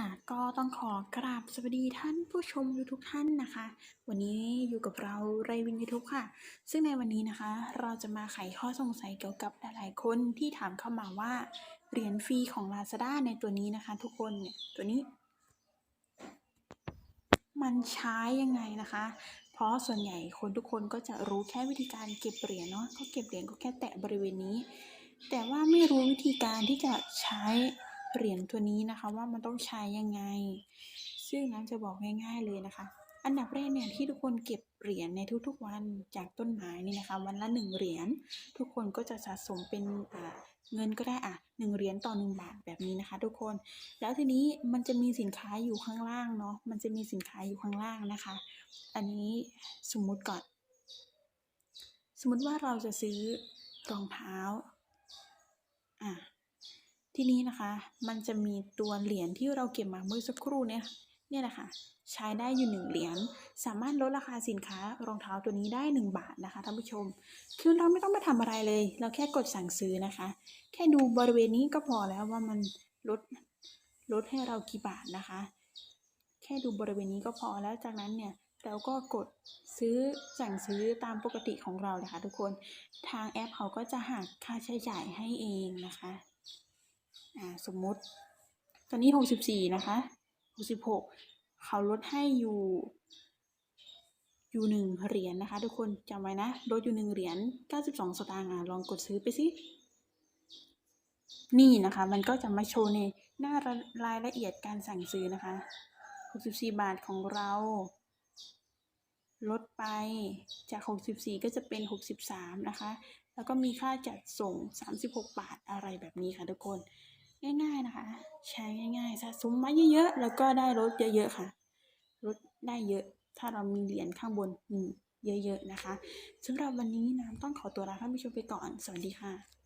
ค่ะก็ต้องขอกราบสวัสดีท่านผู้ชมทุกท่านนะคะ วันนี้อยู่กับเราไรวินยูทูบค่ะ ซึ่งในวันนี้นะคะ เราจะมาไขข้อสงสัยเกี่ยวกับหลายๆคนที่ถามเข้ามาว่าเหรียญฟรีของ Lazada ในตัวนี้นะคะ ทุกคนเนี่ยตัวนี้ มันใช้ยังไงนะคะ เพราะส่วนใหญ่คนทุกคนก็จะรู้แค่วิธีการเก็บเหรียญเนาะก็เก็บเหรียญก็แค่แตะบริเวณนี้ แต่ว่าไม่รู้วิธีการที่จะใช้ เหรียญตัวนี้นะคะว่ามันต้องใช้ยังไง ซึ่งน้ำจะบอกง่ายๆเลยนะคะ อันดับแรกเนี่ยที่ทุกคนเก็บเหรียญในทุกๆวันจากต้นไม้นี่นะคะ วันละหนึ่งเหรียญทุกคนก็จะสะสมเป็นเงินก็ได้อะหนึ่งเหรียญต่อหนึ่งบาทแบบนี้นะคะ ทุกคนแล้วทีนี้มันจะมีสินค้าอยู่ข้างล่างเนาะมันจะมีสินค้าอยู่ข้างล่างนะคะ อันนี้สมมุติก่อน สมมุติว่าเราจะซื้อรองเท้า ทีนี้นะคะ มันจะมีตัวเหรียญที่เราเก็บมาเมื่อสักครู่เนี่ยเนี่ยแหละค่ะใช้ได้อยู่หนึ่งเหรียญ สามารถลดราคาสินค้ารองเท้าตัวนี้ได้หนึ่งบาทนะคะท่านผู้ชม คือเราไม่ต้องไปทำอะไรเลย เราแค่กดสั่งซื้อนะคะ แค่ดูบริเวณนี้ก็พอแล้วว่ามันลดลดให้เรากี่บาทนะคะ แค่ดูบริเวณนี้ก็พอแล้วจากนั้นเนี่ยเราก็กดซื้อสั่งซื้อตามปกติของเราเลยค่ะทุกคน ทางแอปเขาก็จะหักค่าใช้จ่ายให้เองนะคะ อ่าสมมติ ตอนนี้หกสิบสี่นะคะหกสิบหกเขาลดให้อยู่ อยู่หนึ่งเหรียญนะคะ ทุกคนจำไว้นะลดอยู่หนึ่งเหรียญเก้าสิบสองสตางค์อะลองกดซื้อไปสินี่นะคะ มันก็จะมาโชว์ในหน้ารายละเอียดการสั่งซื้อนะคะ 64 บาทของเรา ลดไปจาก 64 ก็จะเป็น 63 นะคะ แล้วก็มีค่าจัดส่ง 36 บาทอะไรแบบนี้ค่ะทุกคน ง่ายๆนะคะ ใช้ง่ายๆสะสมมาเยอะๆแล้วก็ได้ลดเยอะๆค่ะลดได้เยอะ ถ้าเรามีเหรียญข้างบนนี่เยอะๆนะคะสำหรับวันนี้น้ำต้องขอตัวลาท่านผู้ชมไปก่อน สวัสดีค่ะ